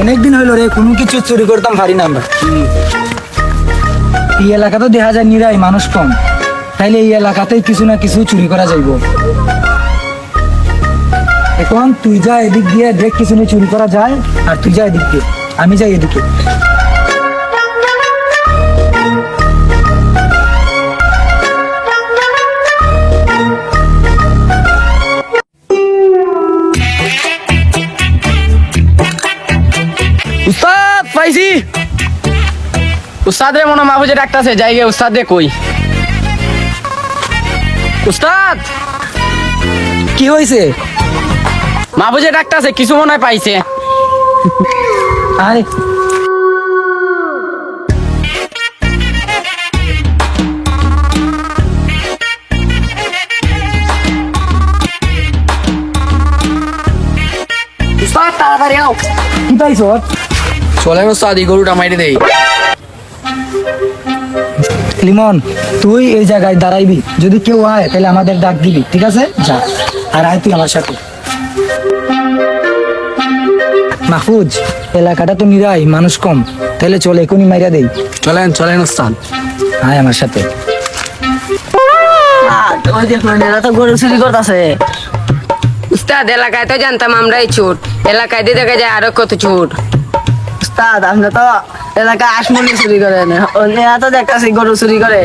অনেকদিন হইল রে, কোনো কিছু চুরি করতাম পারি না আমরা। এই এলাকা তো দেখা যায় নিরাই, মানুষ কম। তাইলে এই এলাকাতেই কিছু না কিছু চুরি করা যাইব। এখন তুই যা এদিক দিয়ে দেখ, কিছু চুরি করা যায়, আর তুই যা এদিক দিয়ে। আমি যাই এদিকে। পাইছি? উস্তাদ রে মনে মাহফুজে ডাকতাছে যাই গে উস্তাদ রে কই? উস্তাদ! কি হয়েছে মাহফুজে ডাকতাছে কিছু মনে পাইছে। আরে। উস্তাদ তাড়াতাড়ি আও। কি পাইছ? চলেন উস্তাদ এই গরুটা মাইরে দেই। লিমন তুই এই জায়গায় দাঁড়াইবি। যদি কেউ আয় তাহলে আমাদের ডাক দিবি ঠিক আছে? যা আর আয় তুই আমার সাথে। মাহফুজ এলাকাটা তো নিরাই মানুষ কম। তাহলে চলে এখনই মাইরা দেই। চলেন চলেন উস্তাদ আয় আমার সাথে। ওই দেখুন এরা তো গরু চুরি করতেছে। উস্তাদ এলাকায় তো জানতাম আমরাই চোর। এলাকায় দিয়ে দেখা যায় আরও কত চোর। উস্তাদ আপনি তো এলাকায় আসমনি চুরি করেন এরা তো দেখতেছি গরু চুরি করে।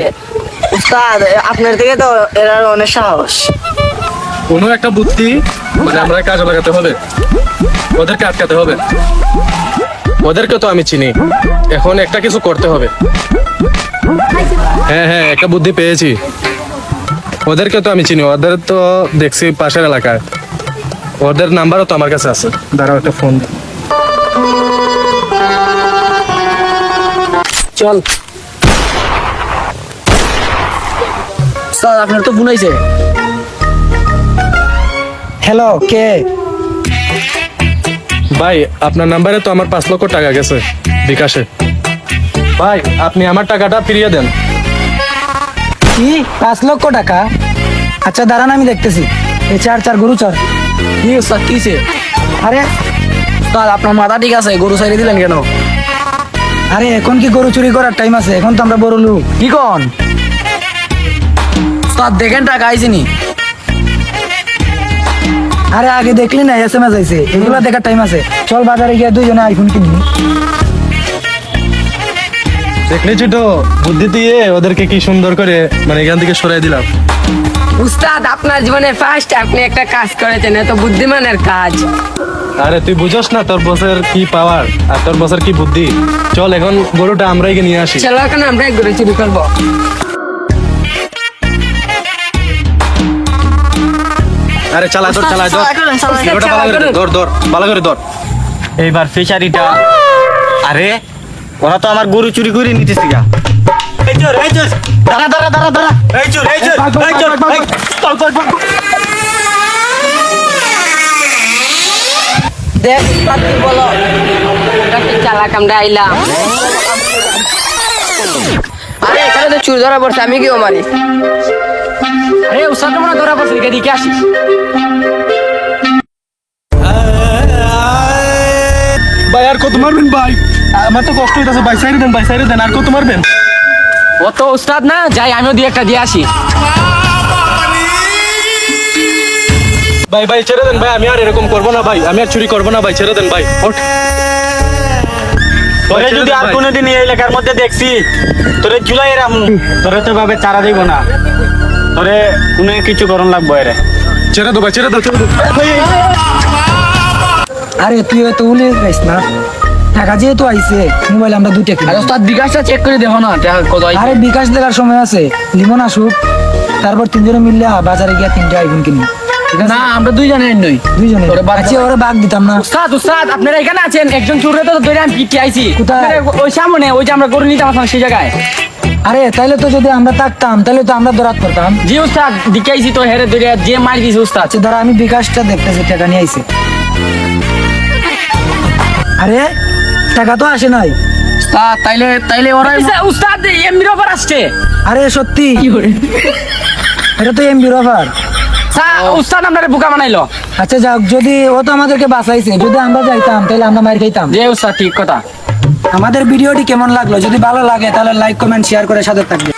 উস্তাদ আপনার থেকে তো এরা অনেক সাহস। কোনো একটা বুদ্ধি মানে আমরা কাজে লাগাতে হবে। ওদেরকে আটকাতে হবে। ওদেরকে তো আমি চিনি। এখন একটা কিছু করতে হবে। হ্যাঁ হ্যাঁ একটা বুদ্ধি পেয়েছি। ওদেরকে তো আমি চিনি ওদের তো দেখছি পাশের এলাকায়। ওদের নাম্বারও তো আমার কাছে আছে। দাঁড়াও একটা ফোন চল। উস্তাদ আপনার তো ফোন হয়েছে হ্যালো কে? ভাই আপনার নাম্বারে তো আমার পাঁচ লক্ষ টাকা গেছে বিকাশে। ভাই আপনি আমার টাকাটা ফিরিয়ে দেন। কি? পাঁচ লক্ষ টাকা? আচ্ছা দাঁড়ান আমি দেখতেছি। এই চার চার গরু চার। কি উস্তাদ কিছে আরে উস্তাদ আপনার মাথা ঠিক আছে গরু সাইরে দিলেন কেন? আরে, এখন কি গরু চুরি করার টাইম আছে? এখন তো আমরা বড় লোক। কি কন? দেখেন টাকা আইছিনি আরে, আগে দেখলি না এস এম এস আইছে। এগুলা দেখার টাইম আছে। চল বাজারে গিয়ে দুইজনে আইফোন কিনবি দেখলেছি তো বুদ্ধি দিয়ে ওদেরকে কি সুন্দর করে মানে এখান থেকে সরাই দিলাম। উস্তাদ আপনার জীবনে ফার্স্ট আপনি একটা কাজ করেছেন এত বুদ্ধিমানের কাজ। আরে তুই বুঝোস না তোর বসের কি পাওয়ার আর তোর বসের কি বুদ্ধি? চল এখন গরুটা আমরাই গিয়ে নিয়ে আসি। চলো এখন আমরা ঘুরে চুরি করব। আরে চালা ধর চালা ধর। গরুটা ভালো করে ধর ধর ভালো করে ধর। এইবার ফিশারিটা। আরে ওরা তো আমার গরু চুরি করে নিতেছে গা। এই চোর এই চোর দাঁড়া দাঁড়া দাঁড়া দাঁড়া। এই চোর এই চোর এই চোর এই, চল, চল, চল। দেখ কি বলো। এটা কি চালাক আমরা আইলাম। আরে এখানে তো চুর ধরা পড়ছে আমি কেউ মারি? আরে মনে ধরা পড়ছে এদিকে আসিস ভাই আর কত মারবেন ভাই? আমার তো কষ্ট হইতাছে ভাই সাইরে দেন ভাই সাইরে দেন আর কত মারবেন? ও তো উস্তাদ না যাই আমিও দিয়ে একটা দিয়ে আসি। ভাই ভাই ছেড়ে দেন ভাই আমি আর এরকম করব না ভাই আমি আর চুরি করব না ভাই ছেড়ে দেন ভাই ওঠ। তোরে যদি আর কোনোদিন এই এলাকার মধ্যে দেখছি তোরে জুলাই রামু তোরে তো ভাবে চারা দিব না। তোরে কোনো কিছু করণ লাগবো এরে। ছেড়ে দো ভাই ছেড়ে দাও ছেড়ে দাও আরে তুই হয়তো উলে গাইস না। টাকা যেহেতু আইছে মোবাইল আমরা দুইটা কিনি। আরে উস্তাদ বিকাশটা চেক করে দেখো না টাকা কত আইছে। আরে বিকাশ দেখার সময় আছে লিমন আসুক তারপর তিনজনে মিললে বাজারে গিয়ে তিনটা আইফোন আছে? না আমরা দুইজনে নই। দুইজনে ওরে আচ্ছা ওরে বাগ দিতাম না। উস্তাদ উস্তাদ আপনারা এখানে আছেন একজন চোরে তো ধরে আমি পিটি আইছি। কোথায়? ওই সামনে ওই যে আমরা গরু নিতাম আসলাম সেই জায়গায়। আরে তাইলে তো যদি আমরা থাকতাম তাহলে তো আমরা দরাত করতাম। জি উস্তাদ দিকে আইছি তো হেরে ধরে যে মার দিছে উস্তাদ আচ্ছা ধর আমি বিকাশটা দেখতেছি টাকা নিয়ে আইছে। আরে টাকা তো আসে নাই। উস্তাদ তাইলে তাইলে ওরাই উস্তাদ এমবির অফার আসছে। আরে সত্যি? এটা তো এমবির অফার উস্তাদ আপনারে বোকা বানাইলো। আচ্ছা যাক যদি ও তো আমাদেরকে বাঁচাইছে যদি আমরা যাইতাম তাহলে আমরা মার খাইতাম। যে উস্তাদ ঠিক কথা। আমাদের ভিডিওটি কেমন লাগল? যদি ভালো লাগে তাহলে লাইক কমেন্ট শেয়ার করে সাথে থাকবে।